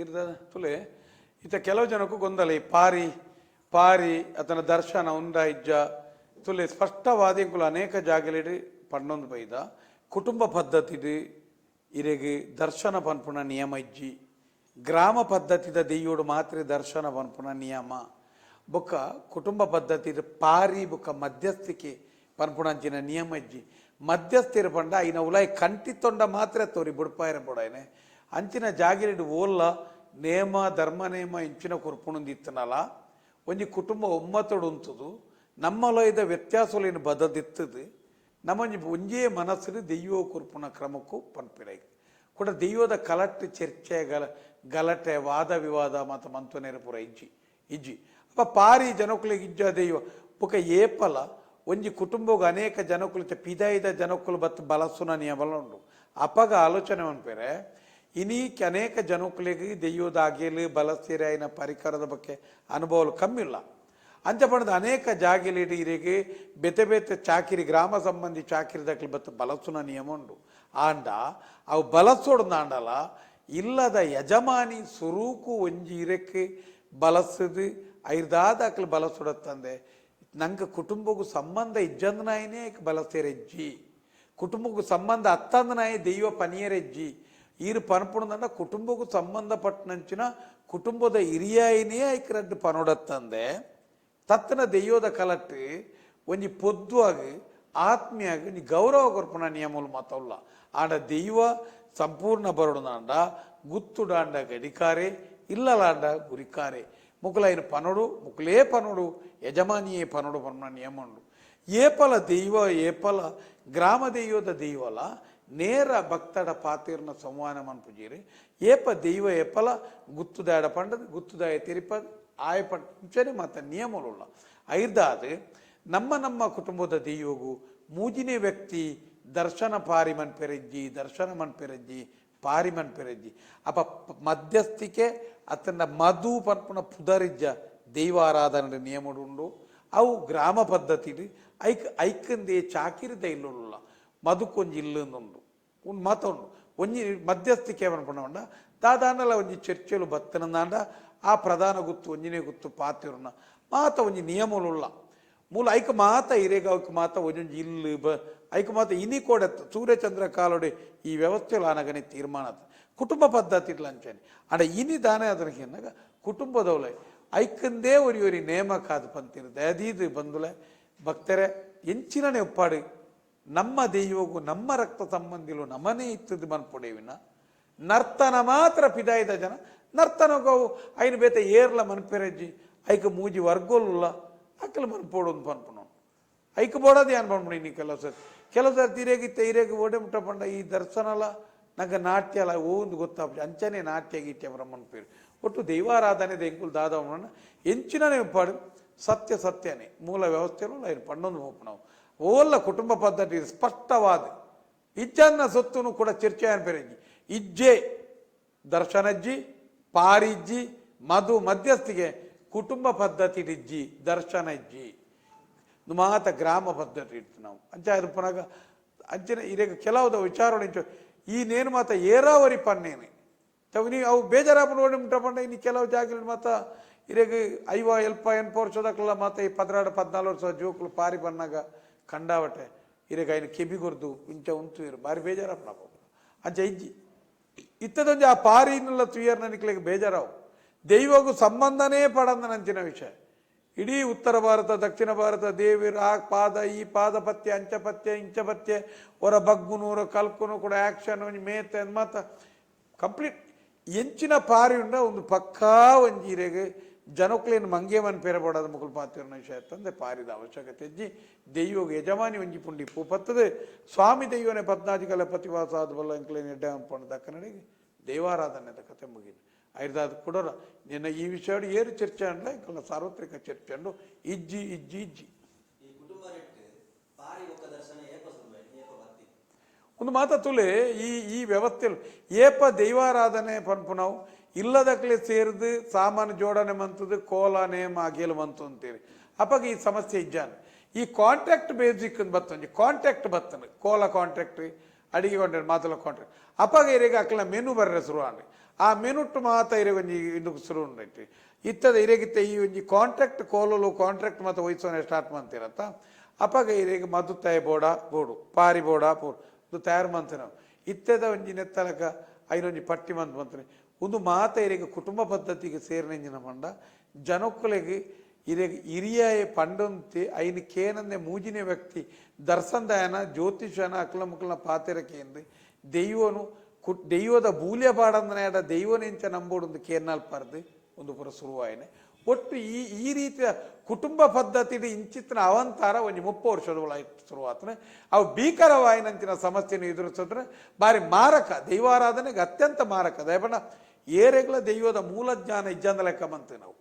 ಇರ್ದ ತುಲೆ ಇತ ಕೆಲವು ಜನಕ್ಕೂ ಗೊಂದಲ, ಈ ಪಾರಿ ಪಾರಿ ಅತನ ದರ್ಶನ ಉಂಡ ಇಜ್ಜ ತುಲೆ ಸ್ಪಷ್ಟವಾದ ಅನೇಕ ಜಾಗಲಿಡಿ ಪಂಡೊಂದು ಬೈದ. ಕುಟುಂಬ ಪದ್ಧತಿ ಇರೆಗೆ ದರ್ಶನ ಪನ್ಪುನ ನಿಯಮ ಇಜ್ಜಿ. ಗ್ರಾಮ ಪದ್ಧತಿದ ದೆಯ್ಯೋಡು ಮಾತ್ರ ದರ್ಶನ ಪನ್ಪುನ ನಿಯಮ. ಬೊಕ್ಕ ಕುಟುಂಬ ಪದ್ಧತಿ ಪಾರಿ ಬೊಕ್ಕ ಮಧ್ಯಸ್ಥಿಕೆ ಪನ್ಪುಣಂಚಿನ ನಿಯಮ ಇಜ್ಜಿ. ಮಧ್ಯಸ್ಥಿರ ಪಂಡ ಐನ ಉಲಾಯಿ ತೊಂಡ ಮಾತ್ರ ತೋರಿ ಬುಡ್ಪಾಯಿರ ಬೊಡಾಯ್ನೆ ಅಂಚಿನ ಜಾಗಿರಿಡು ಓಲ್ಲ ನೇಮ, ಧರ್ಮ ನೇಮ ಇಂಚಿನ ಕೊರ್ಪುಣಂದಿತ್ತನಲ ಒಂಜಿ ಕುಟುಂಬ ಒಮ್ಮತೋಡು ಉಂತುದು ನಮ್ಮಲೊಯ್ದ ವ್ಯತ್ಯಾಸಲೇನು ಬದದಿತ್ತದು, ನಮ್ಮಂಜಿ ಒಂಜೇ ಮನಸ್ಸಿನ ದೆಯ್ಯೋ ಕುರ್ಪುನ ಕ್ರಮಕ್ಕೂ ಪನ್ಪಿರೈ ಕೂಡ ದೆಯ್ಯೋದ ಕಲಟ್ಟು ಚರ್ಚೆ ಗಲ, ಗಲಾಟೆ, ವಾದ ವಿವಾದ ಮತ್ತು ಮಂತುನೇರ ಪೂರ ಇಜ್ಜಿ ಇಜ್ಜಿ. ಅಪ್ಪ ಪಾರಿ ಜನಕುಲಿಗೆ ಇಜ್ಜ ದೈವ. ಬೊಕ ಏಪಲ, ಒಂಜಿ ಕುಟುಂಬಗ ಅನೇಕ ಜನಕುಲು ಪಿದಾಯಿದ ಜನಕುಲು ಬತ್ತು ಬಲಸುನ ನಿಯಮಲ ಉಂಡು ಅಪಗ ಆಲೋಚನೆ ಮನ್ಪೇರೆ ಇನೀಕ್ ಅನೇಕ ಜನಕುಲಿಗೆ ದೆಯ್ಯೋದು ಆಗಿಲಿ ಬಲಸ್ತೀರ ಐನ ಪರಿಕರದ ಬಗ್ಗೆ ಅನುಭವಲು ಕಮ್ಮಿಲ್ಲ ಅಂಚ ಪಣದ ಅನೇಕ ಜಾಗಿಲಿಡೀರಿಗೆ ಬೆತೆ ಬೆತೆ ಚಾಕಿರಿ, ಗ್ರಾಮ ಸಂಬಂಧಿ ಚಾಕಿರಿ ಬತ್ತ ಬಲಸುನ ನಿಯಮ ಉಂಡು ಆಂಡ, ಅವು ಬಲಸೋಡು ಆಂಡಲ ಇಲ್ಲದ ಯಜಮಾನಿ ಸುರೂಕು ಒಂಜಿ ಇರಕ್ಕೆ ಬಲಸದು ಐರ್ದಾದಾಕ್ಲು ಬಲಸುಡತ್ತಂದೆ ನಂಗೆ ಕುಟುಂಬಗೂ ಸಂಬಂಧ ಇಜ್ಜಂದನಾಯಿನೇ ಬಲಸೇರೆಜ್ಜಿ ಕುಟುಂಬಕ್ಕೂ ಸಂಬಂಧ ಅತ್ತಂದನಾಯಿ ದೈವ ಪನಿಯರೆಜ್ಜಿ. ಈರು ಪನ್ಪುಣದಂಡ ಕುಟುಂಬಕ್ಕೆ ಸಂಬಂಧಪಟ್ಟನಂಚಿನ ಕುಟುಂಬದ ಹಿರಿಯಾಯಿನೇ ಐಕ್ರದ್ದು ಪನೋಡತ್ತಂದೆ ತತ್ತನ ದೆಯ್ಯೋದ ಕಲಟ್ಟು ಒಂಜಿ ಪೊದ್ದುವಾಗಿ, ಆತ್ಮೀಯಾಗಿ ಒಂಜಿ ಗೌರವ ಕೊರ್ಪುನ ನಿಯಮಲು ಮಾತಲ್ಲ ಆಂಡ ದೈವ ಸಂಪೂರ್ಣ ಬರೋಡುನಾಂಡ ಗುತ್ತುಡಾಂಡ ಗಡಿಕಾರೆ, ಇಲ್ಲಲಾಂಡ ಗುರಿಕಾರೆ. ಮುಕುಲೈನ ಪನೋಡು ಮುಕುಲೇ ಪನೋಡು, ಯಜಮಾನಿಯೇ ಪನೋಡು ಪನ್ನ ನಿಯಮ ಉಂಡು ಏಪಲ ದೈವ, ಏಪಲ ಗ್ರಾಮ ದೈವದ ದೈವಲ ನೇರ ಭಕ್ತಡ ಪಾತೀರ್ನ ಸಂವಾನ ಮನ್ಪುಜೀರಿ ಏಪ ದೈವ ಎಪ್ಪಲ ಗುತ್ತುದಾಡ ಪಂಡದ, ಗುತ್ತುದಾಯ ತಿರಿಪ ಆಯ ಪಂಚನೆ ಮಾತ ನಿಯಮಲುಳ್ಳ ಐದಾದ ನಮ್ಮ ನಮ್ಮ ಕುಟುಂಬದ ದೈವಗು ಮೂಜಿನಿ ವ್ಯಕ್ತಿ ದರ್ಶನ ಪಾರಿ ಮನ್ಪೆರಜ್ಜಿ ದರ್ಶನ ಮನ್ ಪೆರಜ್ಜಿ, ಪಾರಿ ಮನ್ ಪೆರಜ್ಜಿ. ಅಪ ಮಧ್ಯಸ್ಥಿಕೆ ಅತನ ಮಧು ಪನ್ಪುನ ಪುದರಿಜ್ಜ ದೈವಾರಾಧನೆ ನಿಯಮಡುಂಡು ಅವು ಗ್ರಾಮ ಪದ್ಧತಿಲಿ, ಐಕ್ ಐಕಂದೇ ಚಾಕಿರಿದ ಇಲ್ಲುಳ್ಳ ಇಲ್ಲುಂದುಂಡು ಉಂಡು ಮಾತ ಉಂಡು ಒಂಜಿ ಮಧ್ಯಸ್ಥಿಕೆ ಪನ್ಪುಣ ದಾದಾನಲ ಒಂಜಿ ಚರ್ಚೆಲು ಬತ್ತನಂದಾಂಡ. ಆ ಪ್ರಧಾನ ಗುತ್ತು, ಒಂಜಿನೇ ಗುತ್ತು ಪಾತಿರುನ ಮಾತ ಒಂಜಿ ನಿಯಮಲುಳ್ಳ. ಮೂಲ ಐಕ ಮಾತ ಇರೇಗ ಅವಕ್ಕೆ ಮಾತ ಒಂಜೊಂಜಿ ಇಲ್ಲು ಬ, ಐಕ ಮಾತ ಇನಿ ಕೊಡತ್ ಸೂರ್ಯಚಂದ್ರ ಕಾಲೋಡೆ ಈ ವ್ಯವಸ್ಥೆ ಆನಗನೆ ತೀರ್ಮಾನ ಕುಟುಂಬ ಪದ್ಧತಿ ಅಂಚನೆ. ಆಂಡ ಇನಿ ದಾನೆ ಅದರ ಎನ್ನಗ ಕುಟುಂಬದವಲೆ ಐಕಂದೇ ಒರಿ ಒರಿ ನೇಮಕ ಅದು ಪಂತಿರು ದಯದೀದು ಬಂದುಲೆ. ಭಕ್ತರೆ, ಎಂಚಿನನೆ ಒಪ್ಪಾಡು. ನಮ್ಮ ದೈವಗೂ ನಮ್ಮ ರಕ್ತ ಸಂಬಂಧಿಲು ನಮನೇ ಇತ್ತದು ಮನ್ಪೊಡೆವಿನ ನರ್ತನ ಮಾತ್ರ ಪಿದಾಯಿದ ಜನ. ನರ್ತನಗವು ಐನ್ ಬೇತೆ ಏರ್ಲ ಮನ್ಪೆರಜ್ಜಿ, ಐಕ ಮೂಜಿ ವರ್ಗೋಲ್ಲ ಅಕ್ಕಲು ಮನ್ಪೋಡು ಅಂತ ಬನ್ಪಣ ಐಕ ಬೋಡೋದು ಏನು ಬಂದ್ಬಿಡಿ ಇನ್ನು ಕೆಲವು ಸರ್ ಕೆಲವು ಸರ್ ತಿರೇಗಿತ್ತ, ಇರೇಗಿ ಓಡೆ ಮುಟ್ಟ ಪಂಡ ಈ ದರ್ಶನಲ, ನಂಗೆ ನಾಟ್ಯ ಅಲ್ಲ ಒಂದು ಗೊತ್ತಾಗ ಅಂಚನೆ ನಾಟ್ಯ ಗೀಟ್ಯ ಬ್ರಹ್ಮನ್ ಪೇರು ಒಟ್ಟು ದೈವಾರಾಧನೆ ದೆಂಗುಲ್ ದಾದವನ ಹೆಂಚಿನ ಪಾಡು. ಸತ್ಯ ಸತ್ಯನೇ. ಮೂಲ ವ್ಯವಸ್ಥೆಯಲ್ಲೂ ಐನು ಪಣ್ಣೊಂದು ಹೋಪು ನಾವು ಓಲ್ಲ ಕುಟುಂಬ ಪದ್ಧತಿ ಸ್ಪಷ್ಟವಾದ. ಇಜ್ಜನ್ನ ಸೊತ್ತುನು ಕೂಡ ಚರ್ಚೆ ಅನ್ಪೆರಜ್ಜಿ ಇಜ್ಜೆ? ದರ್ಶನಜ್ಜಿ, ಪಾರಿಜ್ಜಿ, ಮಧು ಮಧ್ಯಸ್ಥಿಗೆ ಕುಟುಂಬ ಪದ್ಧತಿ ಇಜ್ಜಿ ದರ್ಶನಜ್ಜಿ ಮಾತ ಗ್ರಾಮ ಪದ್ಧತಿ ಇಡ್ತು ನಾವು. ಅಂಚ ಅದು ಪುನಗ ಅಂಚಿನ ಇರೇಗ ಕೆಲವುದ ವಿಚಾರಣೆ ಇಂಚು ಈ ನೇನು ಮಾತ ಏರಾವರಿ ಪನ್ನೇನೆ. ತವನಿ ಅವು ಬೇಜಾರಾಪ ನೋಡಿ ಮುಟ್ಟಪಂಡ ಇನ್ನು ಕೆಲವು ಜಾಗ ಮಾತ ಇರೇಗ ಐವ, ಎಲ್ಪ, ಎನ್ಪ ವರ್ಷದಕ್ಕೆಲ್ಲ ಮಾತ ಈ ಪದ್ರಾಡ, ಪದ್ನಾಲ್ಕು ವರ್ಷ ಜೋಕುಲು ಪಾರಿ ಬನ್ನಾಗ ಕಂಡಾವಟೆ ಇರಗ ಐನು ಕೆಬಿಗೊರ್ದು ಇಂಚ ಉಂತು ಇರು ಬಾರಿ ಬೇಜಾರಪ್ಪ ನಾವು. ಅಂಚ ಇಜ್ಜಿ ಇತ್ತದೊಂದು ಆ ಪಾರಿನೆಲ್ಲ ತುಯ್ಯರ್ ನನಗೆ ಬೇಜಾರಾವು. ದೈವಗೂ ಸಂಬಂಧನೇ ಪಡಂದನಂಚಿನ ವಿಷಯ. ಇಡೀ ಉತ್ತರ ಭಾರತ, ದಕ್ಷಿಣ ಭಾರತ ದೇವಿರು ಆ ಪಾದ, ಈ ಪಾದ ಪತ್ಯ ಅಂಚ ಪತ್ಯ ಇಂಚ ಪತ್ಯ ಹೊರ ಬಗ್ಗುನೂರು, ಕಲ್ಕುನು ಕೂಡ ಆ್ಯಕ್ಷನ್ ಒಂಜಿ ಮೇತೆ ಮಾತ. ಕಂಪ್ಲೀಟ್ ಎಂಚಿನ ಪಾರಿ ಉಂಡ ಒಂದು ಪಕ್ಕಾ ಒಂಜೀರೆಗೆ ಜನಕ್ಲೇನು ಮಂಗೇವನ್ ಮನ್ ಪೇರ ಪಾತ್ರ ಮುಕುಲ್ ಪಾತಿರ್ನ ವಿಷಯ ತಂದೆ ಪಾರಿದ ಅವಶ್ಯಕತೆ ಜಿ ದೈವಗ ಯಜಮಾನಿ ಒಂಜಿ ಪುಂಡಿ ಪೂ ಪತ್ತದೆ. ಸ್ವಾಮಿ ದೈವನೆ ಪದ್ನಾಜಿಕಲ ಪತಿವಾಸ ಆದ ಬಲ್ಲ ಅಂಕ್ಲೇನು ಎಡ್ಡ ಅಂಪಣ ದಕ್ಕನಡಿಗೆ ದೈವಾರಾಧನೆ ಕತೆ ಮುಗಿದು. ಐದಾದ ಕೊಡೋರ ನಿನ್ನ ಈ ವಿಷಯ ಏರು ಚರ್ಚೆ ಅಂಡ್ಲ ಇಂಕಲ್ನ ಸಾರ್ವತ್ರಿಕ ಚರ್ಚೆ ಅಂಡು ಇಜ್ಜಿ ಇಜ್ಜಿ ಇಜ್ಜಿ. ಒಂದು ಮಾತ ತುಲೆ ಈ ಈ ವ್ಯವಸ್ಥೆಯಲ್ಲಿ ಏಪ ದೈವಾರಾಧನೆ ಪನ್ಪು ನಾವು? ಇಲ್ಲದಕ್ಲೆ ಸೇರಿದು ಸಾಮಾನು ಜೋಡಣೆ ಮಂತದ್ದು, ಕೋಲ ನೇಮ ಅಗೇಲು ಮಂತು ಅಂತೀರಿ. ಅಪ್ಪಾಗ ಈ ಸಮಸ್ಯೆ ಇಜ್ಜಾನ. ಈ ಕಾಂಟ್ರಾಕ್ಟ್ ಬೇಸಿಕ್ ಬತ್ತೊಂಜಿ ಕಾಂಟ್ರಾಕ್ಟ್ ಬತ್ತನು ಕೋಲ ಕಾಂಟ್ರಾಕ್ಟ್ ಅಡಿಗೆ ಕಾಂಟ್ರಾಕ್ಟ್ ಮಾತುಲ ಕಾಂಟ್ರಾಕ್ಟ್ ಅಪ್ಪಾಗ ಇರೇಗ ಅಕ್ಕಲ ಮೆನು ಬರ್ರೆ ಶುರು ಆಂಡ್ರಿ ಆ ಮೆನುಟ್ ಮಾತ ಇರೆ ಒಂಜಿ ಇಂದು ಶುರು ಉಂಡೈತಿ ಇತ್ತದ ಇರೆಗಿತ್ತ ಈ ಒಂಜಿ ಕಾಂಟ್ರಾಕ್ಟ್ ಕೋಲಲು ಕಾಂಟ್ರಾಕ್ಟ್ ಮಾತ ಒಯ್ಸೋನೆ ಸ್ಟಾರ್ಟ್ ಮಾಡ್ತಿರತ್ತ ಅಪಗ ಇರೆಗೆ ಮದುತಾಯ ಬೋಡ, ಬೋಡು, ಪಾರಿ ಬೋಡ ಬೋಡು ಇದು ತಯಾರು ಮಾಡ್ತೇವೆ ನಾವು ಇತ್ತದ ಒಂಜಿ ನೆತ್ತಲಕ ಐನೊಂಜಿ ಪಟ್ಟಿ ಮಂತ್ ಬಂತನೆ ಒಂದು ಮಾತ ಇರೆಗೆ ಕುಟುಂಬ ಪದ್ಧತಿಗೆ ಸೇರಿನೆಂಜಿನ ಪಂಡ ಜನಕ್ಕುಲೆಗೆ ಇರೆಗೆ ಹಿರಿಯ ಪಂಡಂತೆ ಐನು ಕೇನಂದೆ ಮೂಜಿನ ವ್ಯಕ್ತಿ, ದರ್ಸಂದಾಯನ ಜ್ಯೋತಿಷನ ಅಕ್ಲ ಮುಕ್ಲನ ಪಾತೆರಕ್ಕೆ ಎಂದು ದೈವನು ಕು ದೈವದ ಬೂಲ್ಯ ಪಾಡಂದನಾಡ ದೈವನೆಂಚ ನಂಬೋಡೊಂದು ಕೇರ್ನಾಲ್ ಪಾರ್ದು ಒಂದು ಪುರ ಶುರುವಾಯಿನೆ ಒಟ್ಟು ಈ ಈ ರೀತಿಯ ಕುಟುಂಬ ಪದ್ಧತಿ ಇಂಚಿತ್ತಿನ ಅವಂತಾರ ಒಂದು ಮುಪ್ಪ ವರ್ಷದ ಒಳಗೆ ಶುರುವಾತನೆ ಅವು ಭೀಕರವಾಯಿನಂಚಿನ ಸಮಸ್ಯೆಯನ್ನು ಎದುರಿಸಿದ್ರೆ ಬಾರಿ ಮಾರಕ, ದೈವಾರಾಧನೆಗೆ ಅತ್ಯಂತ ಮಾರಕ. ದಯಬಣ್ಣ ಏರೆಗಳ ದೈವದ ಮೂಲ ಜ್ಞಾನ ಇಜ್ಜಂದ ಲೆಕ್ಕ ಬಂತೀವಿ ನಾವು.